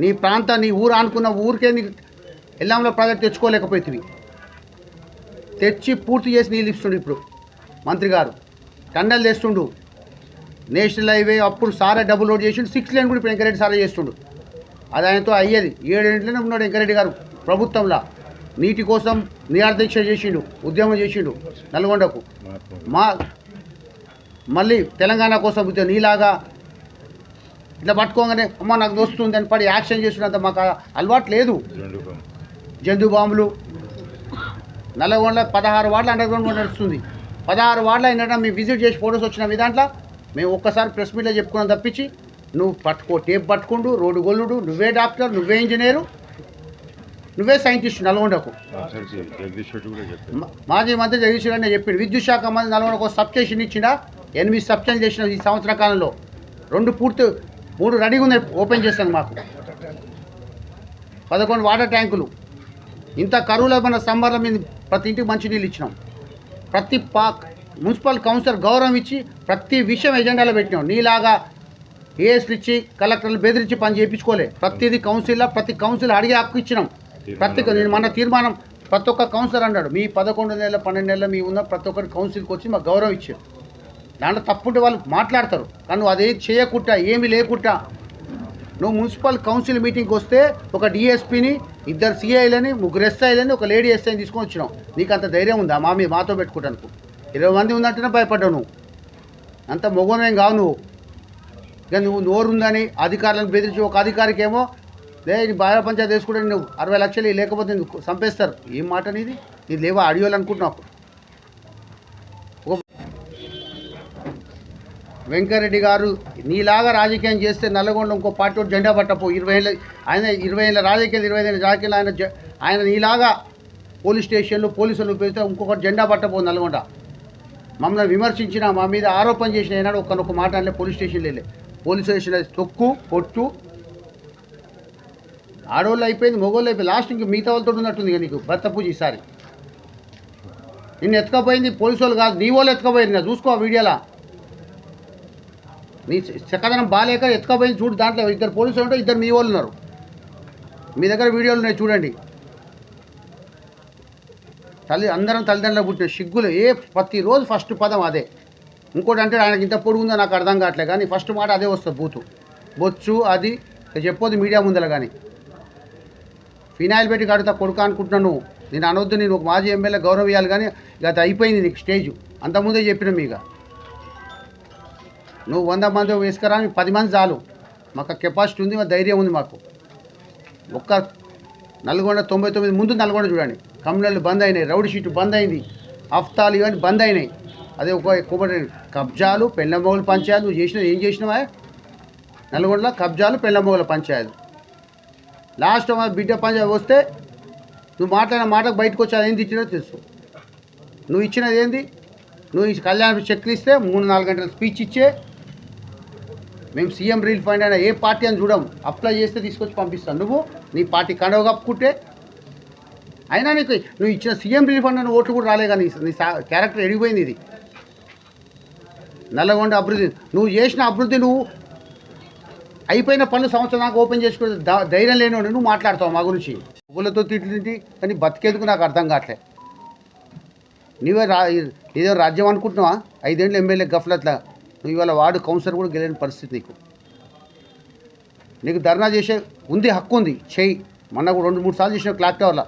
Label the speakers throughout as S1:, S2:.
S1: నీ ప్రాంత నీ ఊరు అనుకున్న ఊరికే నీకు ఎల్లంలో ప్రాజెక్ట్ తెచ్చుకోలేకపోతుంది తెచ్చి పూర్తి చేసి నీళ్ళు ఇస్తుండు ఇప్పుడు మంత్రి గారు. టన్నెల్ తెస్తుండు. నేషనల్ హైవే అప్పుడు సారే డబుల్ రోడ్ చేసిండు సిక్స్ లేన్ కూడా ఇప్పుడు వెంకరెడ్డి సారే చేస్తుండు. అది ఆయనతో అయ్యేది. ఏడేంట్లోనే ఉన్నాడు వెంకరెడ్డి గారు ప్రభుత్వంలో. నీటి కోసం నిరాదీక్ష చేసిండు ఉద్యమం చేసిండు నల్గొండకు. మా మళ్ళీ తెలంగాణ కోసం ఉద్యమం నీలాగా ఇట్లా పట్టుకోగానే అమ్మ నాకు దోస్తుంది అని పడి యాక్షన్ చేసినంత మాకు అలవాటు లేదు. జంతు బాంబులు. నల్లగొండ పదహారు వార్డులు అండర్ గ్రౌండ్ నడుస్తుంది. పదహారు వార్డులు అయినట్టు మేము విజిట్ చేసి ఫోటోస్ వచ్చిన. మీ దాంట్లో మేము ఒక్కసారి ప్రెస్ మీట్లో చెప్పుకున్నాం తప్పించి నువ్వు పట్టుకో టేప్ పట్టుకుండు రోడ్డు గొల్లుడు నువ్వే డాక్టర్ నువ్వే ఇంజనీరు నువ్వే సైంటిస్ట్ నల్గొండకు మాజీ మంత్రి జగదీష్ రెడ్డి చెప్పిండు విద్యుత్ శాఖ మంత్రి నల్గొండకు సబ్స్టేషన్ ఇచ్చిన ఎనిమిది సబ్స్టేషన్ చేసిన ఈ సంవత్సర కాలంలో. రెండు పూర్తి మూడు రెడీగా ఉన్నాయి ఓపెన్ చేస్తాను మాకు. పదకొండు వాటర్ ట్యాంకులు. ఇంత కరువులో మన సంబరం మీద ప్రతి ఇంటికి మంచినీళ్ళు ఇచ్చినాం. ప్రతి పా మున్సిపల్ కౌన్సిలర్ గౌరవం ఇచ్చి ప్రతి విషయం ఎజెండాలో పెట్టినాం. నీలాగా ఏఎస్లు ఇచ్చి కలెక్టర్లు బెదిరించి పని చేయించుకోలే. ప్రతిదీ కౌన్సిల్లో ప్రతి కౌన్సిల్ అడిగే హక్కు ఇచ్చినాం. ప్రతి నేను మన తీర్మానం ప్రతి ఒక్క కౌన్సిలర్ అన్నాడు మీ పదకొండు నెలల పన్నెండు నెలల మీ ఉన్న ప్రతి ఒక్కరి కౌన్సిల్కి వచ్చి మాకు గౌరవం ఇచ్చారు. దాంట్లో తప్పుంటే వాళ్ళు మాట్లాడతారు. కానీ నువ్వు అదే చేయకుండా ఏమీ లేకుండా. నువ్వు మున్సిపల్ కౌన్సిల్ మీటింగ్కి వస్తే ఒక డిఎస్పీని ఇద్దరు సిఐలని ముగ్గురు ఎస్ఐలని ఒక లేడీ ఎస్ఐని తీసుకొని వచ్చినావు నీకు అంత ధైర్యం ఉందా? మా మీ మాతో పెట్టుకుంటాను ఇరవై మంది ఉందంటేనే భయపడ్డావు నువ్వు. అంత మొగోనేం కావు నువ్వు. ఇక నువ్వు నోరుందని అధికారులను బెదిరించి ఒక అధికారికి ఏమో లే నీ బాగా పంచాయతీ వేసుకుంటే నువ్వు. అరవై లక్షలు ఇవి లేకపోతే నీకు చంపేస్తారు ఏం మాట నీది? ఇది లేవా అడియోలు అనుకుంటున్నావు? వెంకరెడ్డి గారు నీలాగా రాజకీయం చేస్తే నల్లగొండ ఇంకో పార్టీ జెండా పట్టపో. ఇరవై ఏళ్ళ ఆయన ఇరవై ఏళ్ళ రాజకీయాలు ఇరవై ఏళ్ళ రాజకీయాలు ఆయన ఆయన నీలాగా పోలీస్ స్టేషన్లు పోలీసులు ఉపయోగిస్తే ఇంకొకటి జెండా పట్టపో నల్గొండ మమ్మల్ని విమర్శించిన మా మీద ఆరోపణ చేసిన ఏనాడు ఒకనొక మాట అనలే పోలీస్ స్టేషన్ వెళ్ళే పోలీస్ స్టేషన్ తొక్కు కొట్టు. ఆడవాళ్ళు అయిపోయింది మొగోళ్ళు అయిపోయింది లాస్ట్ ఇంక మిగతా వాళ్ళతో ఉన్నట్టుంది ఇక నీకు భర్త పూజ ఈసారి. నిన్ను ఎత్తుకపోయింది పోలీసు వాళ్ళు కాదు నీ వాళ్ళు ఎత్తుకపోయింది చూసుకో వీడియోలా వీడియోలో. నీ చక్కదనం బాగాలేక ఎత్తుకపోయింది చూడు దాంట్లో. ఇద్దరు పోలీసులు ఉంటారు ఇద్దరు మీ వాళ్ళు ఉన్నారు. మీ దగ్గర వీడియోలు ఉన్నాయి చూడండి. తల్లి అందరం తల్లిదండ్రులు పుట్టిన సిగ్గులు. ఏ ప్రతిరోజు ఫస్ట్ పదం అదే. ఇంకోటి అంటే ఆయనకి ఇంత పొడుగుందో నాకు అర్థం కావట్లేదు కానీ ఫస్ట్ మాట అదే వస్తుంది బూతు. బొచ్చు అది ఇక చెప్పొద్దు మీడియా ముందర కానీ. ఫినాయిల్ పెట్టి కడుతా కొడుక అనుకుంటున్నాను నువ్వు. నేను అనొద్దు నేను ఒక మాజీ ఎమ్మెల్యే గౌరవం ఇవ్వాలి కానీ ఇక అది అయిపోయింది నీకు స్టేజ్. అంతకుముందే చెప్పిన మీక నువ్వు వంద మంది వేసుకురా పది మంది చాలు. మాకు కెపాసిటీ ఉంది మా ధైర్యం ఉంది మాకు. ఒక్క నల్గొండ తొంభై తొమ్మిది ముందు నల్గొండ చూడండి. కమ్యూనల్ బంద్ అయినాయి రౌడ్ షీట్ బంద్ అయింది. హఫ్తాలు ఇవన్నీ బంద్ అయినాయి. అదే ఒక ఎక్కువ కబ్జాలు పెళ్ళమొగలు పంచాయతీ. నువ్వు చేసినవి ఏం చేసినావా? నల్గొండలో కబ్జాలు పెళ్ళమొగల పంచాయతీ. లాస్ట్ మా బిడ్డ పంచాయతీ వస్తే నువ్వు మాట్లాడిన మాటకు బయటకు వచ్చి అది ఏంది ఇచ్చినో తెలుసు. నువ్వు ఇచ్చినది ఏంది? నువ్వు ఈ కళ్యాణ చెక్లు ఇస్తే మూడు నాలుగు గంటల స్పీచ్ ఇచ్చే మేము సీఎం రిలీఫ్ ఫండ్ అయినా ఏ పార్టీ అని చూడము అప్లై చేస్తే తీసుకొచ్చి పంపిస్తాను. నువ్వు నీ పార్టీ కండవ కప్పుకుంటే అయినా నీకు నువ్వు ఇచ్చిన సీఎం రిలీఫ్ ఫండ్ అని ఓట్లు కూడా రాలే కానీ నీ సా- క్యారెక్టర్ ఎడిగిపోయింది ఇది. నల్లగొండ అభివృద్ధి నువ్వు చేసిన అభివృద్ధి నువ్వు అయిపోయిన పనులు సంవత్సరం దాకా ఓపెన్ చేసుకుని ధైర్యం లేనివాడు నువ్వు మాట్లాడతావు మా గురించి. పువ్వులతో తిట్టింటి కానీ బతికేందుకు నాకు అర్థం కావట్లే. నువ్వే రా ఏదో రాజ్యం అనుకుంటున్నావా? ఐదేళ్ళు ఎమ్మెల్యే గఫ్లత్లా నువ్వు ఇవాళ వార్డు కౌన్సిలర్ కూడా గెలిన పరిస్థితి నీకు. నీకు ధర్నా చేసే ఉంది హక్కు ఉంది చేయి. మొన్న కూడా రెండు మూడు సార్లు చేసిన క్లాక్ టవర్లో.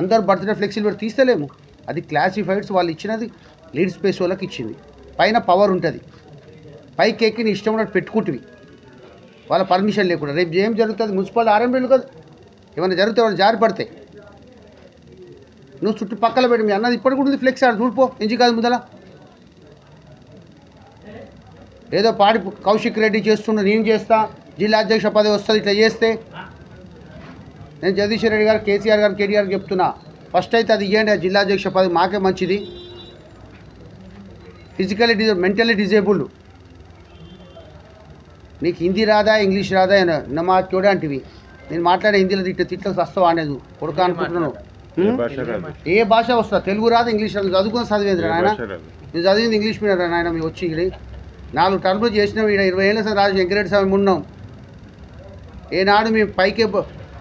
S1: అందరు బర్త్డే ఫ్లెక్సీలు పెట్టి తీస్తలేము. అది క్లాసిఫైడ్స్ వాళ్ళు ఇచ్చినది లీడ్ స్పేస్ వాళ్ళకి ఇచ్చింది. పైన పవర్ ఉంటుంది. పై కేక్కి నీ ఇష్టం ఉన్నట్టు పెట్టుకుంటువి. వాళ్ళ పర్మిషన్ లేకుండా. రేపు ఏం జరుగుతుంది? మున్సిపల్ ఆర్ఎంపీలు కదా ఏమైనా జరిగితే వాళ్ళు జారి పడతాయి నువ్వు చుట్టుపక్కల పెట్టి మీ అన్నది ఇప్పటికి కూడా ఉంది ఫ్లెక్స్ ఆడు చూడిపో ఎంచి కాదు ముందల. ఏదో పాడి కౌశిక్ రెడ్డి చేస్తుండు నేను చేస్తా జిల్లా అధ్యక్ష పదవి వస్తుంది ఇట్లా చేస్తే. నేను జగదీష్ రెడ్డి గారు కేసీఆర్ గారు కేటీఆర్ చెప్తున్నా. ఫస్ట్ అయితే అది ఇవ్వండి ఆ జిల్లా అధ్యక్ష పదవి మాకే మంచిది. ఫిజికల్లీ డిజే మెంటల్లీ డిజేబుల్డ్ నీకు హిందీ రాదా ఇంగ్లీష్ రాదా అని నమ్మా చూడంటివి నేను మాట్లాడే హిందీలో తిట్ట తిట్ల వస్తావా అనేది కొడుక అనుకుంటున్నాను.
S2: ఏ? భాష
S1: వస్తా తెలుగు రాదు ఇంగ్లీష్ రాదు. చదువుకుని
S2: భాష రాదు.
S1: నేను చదివింది ఇంగ్లీష్ మీడియం నాయన మీరు వచ్చి ఇక్కడ నాలుగు టర్ములు చేసినాం ఇక్కడ ఇరవై ఏళ్ళ సార్ రాజు వెంకరెడ్డి స్వామి ఉన్నాం ఏనాడు మేము పైకే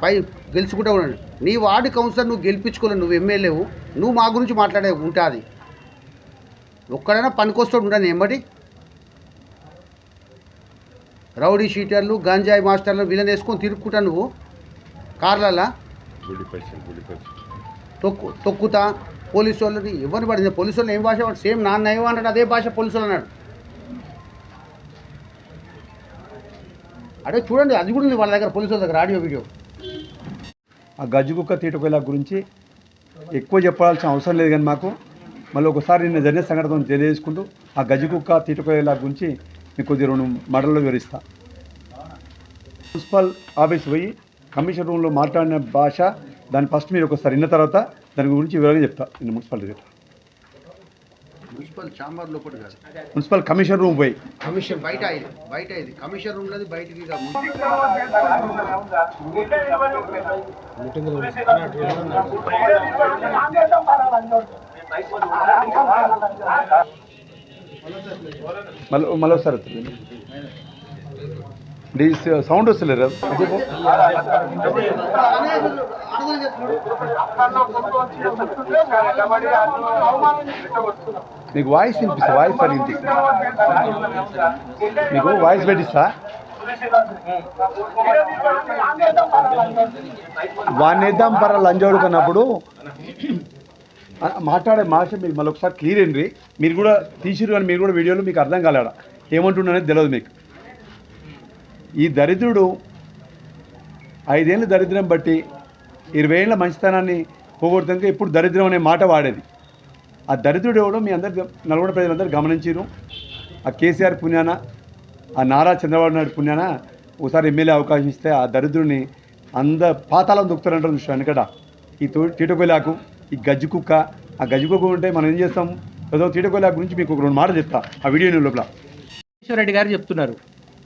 S1: పై గెలుచుకుంటూ ఉన్నాడు. నీ వార్డు కౌన్సిలర్ నువ్వు గెలిపించుకోలేవు నువ్వు ఎమ్మెల్యేవు నువ్వు మా గురించి మాట్లాడే ఉంటుంది. ఒక్కడైనా పనికొస్తాడు ఉండని ఎంబటి రౌడీ షీటర్లు గంజాయి మాస్టర్లు వీళ్ళని వేసుకొని తిరుక్కుంటా నువ్వు? కార్లలా తొక్కు తొక్కుతా? పోలీసు వాళ్ళని ఎవరిని పడింది పోలీసు వాళ్ళు ఏం భాష సేమ్ నాన్న ఏమో అన్నాడు అదే భాష పోలీసు వాళ్ళు అన్నాడు. అదే చూడండి అది కూడా ఉంది వాళ్ళ దగ్గర పోలీసుల దగ్గర ఆడియో వీడియో.
S3: ఆ గజ్జుకుక్క తీటకొల గురించి ఎక్కువ చెప్పాల్సిన అవసరం లేదు కానీ మాకు. మళ్ళీ ఒకసారి నిన్న జరిగిన సంఘటన తెలియజేసుకుంటూ ఆ గజ్జుకుక్క తీటకొల గురించి మీకు కొద్ది రెండు మాటల్లో వివరిస్తా. మున్సిపల్ ఆఫీస్ పోయి కమిషన్ రూమ్లో మాట్లాడిన భాష దాన్ని ఫస్ట్ మీరు ఒకసారి విన్న తర్వాత దాని గురించి వివరంగా చెప్తా. నేను మున్సిపల్ డైరెక్టర్.
S1: మున్సిపల్ ఛాంబర్ లోపల కాదు.
S3: మున్సిపల్ కమిషన్ రూమ్ పోయి.
S1: కమిషన్ బయట ఇది బయట ఇది. కమిషన్ రూమ్ లోది బయటికి
S3: మళ్ళీ మళ్ళీ ఒకసారి సౌండ్ వస్తలేరు మీకు వాయిస్ వినిపిస్తా వాయిస్ వినిపిస్తా మీకు వాయిస్ పెట్టిస్తా వాణ్ణిద్దాం పర లంజోడు కన్నప్పుడు మాట్లాడే భాష మీరు మళ్ళీ ఒకసారి క్లియర్ అయింది మీరు కూడా తీసిరు కానీ మీరు కూడా వీడియోలో మీకు అర్థం కాలేడ ఏమంటున్నారనేది తెలియదు మీకు ఈ దరిద్రుడు ఐదేళ్ళ దరిద్రం బట్టి ఇరవై ఏళ్ళ మంచితనాన్ని పోగొడతాక ఇప్పుడు దరిద్రం అనే మాట వాడేది. ఆ దరిద్రుడు ఎవడో మీ అందరు నల్గొండ ప్రజలందరూ గమనించారు ఆ కేసీఆర్ పుణ్యాన ఆ నారా చంద్రబాబు నాయుడు పుణ్యాన ఒకసారి ఎమ్మెల్యే అవకాశం ఇస్తే ఆ దరిద్రుని అంద పాతాళం దుక్కుతారంటారు చూసాను ఇక్కడ ఈ తో తీటకొలాకు ఈ గజ్జి కుక్క ఆ గజ్జి కుక్క ఉంటే మనం ఏం చేస్తాం? ఏదో తీటకొలాకు గురించి మీకు ఒక రెండు మాటలు చెప్తా ఆ వీడియో లోపల.
S4: రెడ్డి గారు చెప్తున్నారు.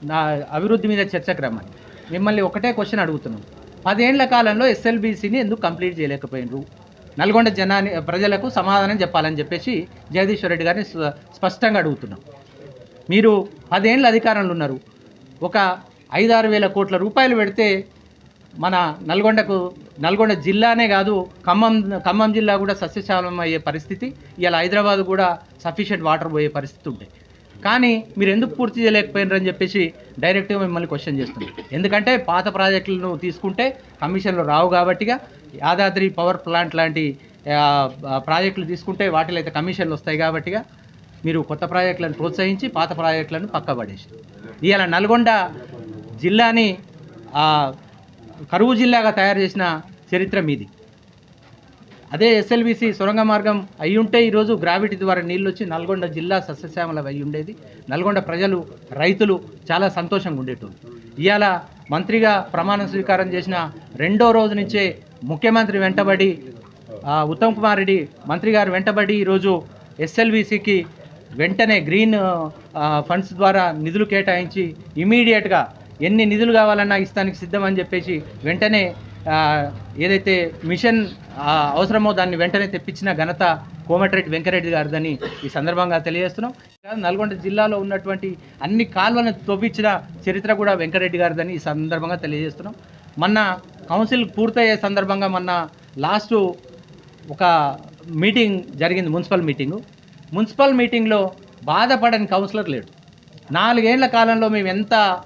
S4: నా అభివృద్ధి మీద చర్చకు రమ్మని. మిమ్మల్ని ఒకటే క్వశ్చన్ అడుగుతున్నాం. పదేళ్ళ కాలంలో ఎస్ఎల్బీసీని ఎందుకు కంప్లీట్ చేయలేకపోయినరు? నల్గొండ జనాన్ని ప్రజలకు సమాధానం చెప్పాలని చెప్పేసి జగదీశ్వర్ రెడ్డి గారిని స్పష్టంగా అడుగుతున్నాం. మీరు పదేళ్ళు అధికారంలో ఉన్నారు. ఒక ఐదారు వేల కోట్ల రూపాయలు పెడితే మన నల్గొండకు నల్గొండ జిల్లానే కాదు ఖమ్మం ఖమ్మం జిల్లా కూడా సస్యశాలం అయ్యే పరిస్థితి ఇలా హైదరాబాద్ కూడా సఫిషియెంట్ వాటర్ పోయే పరిస్థితి ఉంటాయి కానీ మీరు ఎందుకు పూర్తి చేయలేకపోయినారని చెప్పేసి డైరెక్ట్గా మిమ్మల్ని క్వశ్చన్ చేస్తున్నాం ఎందుకంటే పాత ప్రాజెక్టులను తీసుకుంటే కమిషన్లు రావు కాబట్టిగా యాదాద్రి పవర్ ప్లాంట్ లాంటి ప్రాజెక్టులు తీసుకుంటే వాటిలో అయితే కమిషన్లు వస్తాయి కాబట్టిగా మీరు కొత్త ప్రాజెక్టులను ప్రోత్సహించి పాత ప్రాజెక్టులను పక్కబడేసి ఇవాళ నల్గొండ జిల్లాని కరువు జిల్లాగా తయారు చేసిన చరిత్ర మీది. అదే ఎస్ఎల్బిసి సొరంగ మార్గం అయి ఉంటే ఈరోజు గ్రావిటీ ద్వారా నీళ్ళు వచ్చి నల్గొండ జిల్లా సస్యశ్యామల అయి ఉండేది. నల్గొండ ప్రజలు రైతులు చాలా సంతోషంగా ఉండేటోళ్ళు. ఇవాళ మంత్రిగా ప్రమాణ స్వీకారం చేసిన రెండో రోజు నుంచే ముఖ్యమంత్రి వెంటబడి ఉత్తమ్ కుమార్ రెడ్డి మంత్రి గారు వెంటబడి ఈరోజు ఎస్ఎల్బిసికి వెంటనే గ్రీన్ ఫండ్స్ ద్వారా నిధులు కేటాయించి ఇమీడియట్గా ఎన్ని నిధులు కావాలన్నా ఇస్తానికి సిద్ధమని చెప్పేసి వెంటనే ఏదైతే మిషన్ అవసరమో దాన్ని వెంటనే తెప్పించిన ఘనత కోమటిరెడ్డి వెంకరెడ్డి గారిదని ఈ సందర్భంగా తెలియజేస్తున్నాం. నల్గొండ జిల్లాలో ఉన్నటువంటి అన్ని కాలువలను తవ్వించిన చరిత్ర కూడా వెంకరెడ్డి గారిదని ఈ సందర్భంగా తెలియజేస్తున్నాం. మొన్న కౌన్సిల్ పూర్తయ్యే సందర్భంగా మొన్న లాస్ట్ ఒక మీటింగ్ జరిగింది మున్సిపల్ మీటింగు. మున్సిపల్ మీటింగ్లో బాధపడని కౌన్సిలర్ లేడు. నాలుగేళ్ళ కాలంలో మేము ఎంత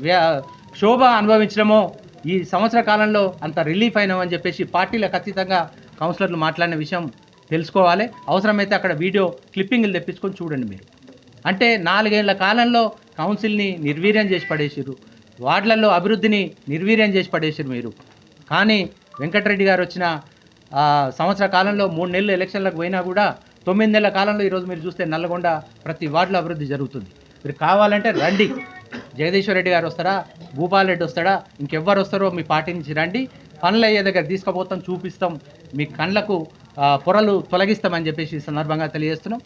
S4: వ్య- శోభ అనుభవించడమో ఈ సంవత్సర కాలంలో అంత రిలీఫ్ అయినామని చెప్పేసి పార్టీల ఖచ్చితంగా కౌన్సిలర్లు మాట్లాడిన విషయం తెలుసుకోవాలి. అవసరమైతే అక్కడ వీడియో క్లిప్పింగ్లు తెప్పించుకొని చూడండి మీరు. అంటే నాలుగేళ్ళ కాలంలో కౌన్సిల్ని నిర్వీర్యం చేసి పడేసిర్రు. వార్డులలో అభివృద్ధిని నిర్వీర్యం చేసి పడేసిర్రు మీరు. కానీ వెంకటరెడ్డి గారు వచ్చిన సంవత్సర కాలంలో మూడు నెలలు ఎలక్షన్లకు పోయినా కూడా తొమ్మిది నెలల కాలంలో ఈరోజు మీరు చూస్తే నల్లగొండ ప్రతి వార్డులో అభివృద్ధి జరుగుతుంది. మీరు కావాలంటే రండి. జగదీశ్వర్ రెడ్డి గారు వస్తారా భూపాల్ రెడ్డి వస్తాడా? ఇంకెవ్వరు వస్తారో మీ పార్టీ నుంచి రండి. పనులు అయ్యే దగ్గర తీసుకుపోతాం చూపిస్తాం. మీ కళ్ళకు పొరలు తొలగిస్తామని చెప్పేసి ఈ సందర్భంగా తెలియజేస్తున్నాం.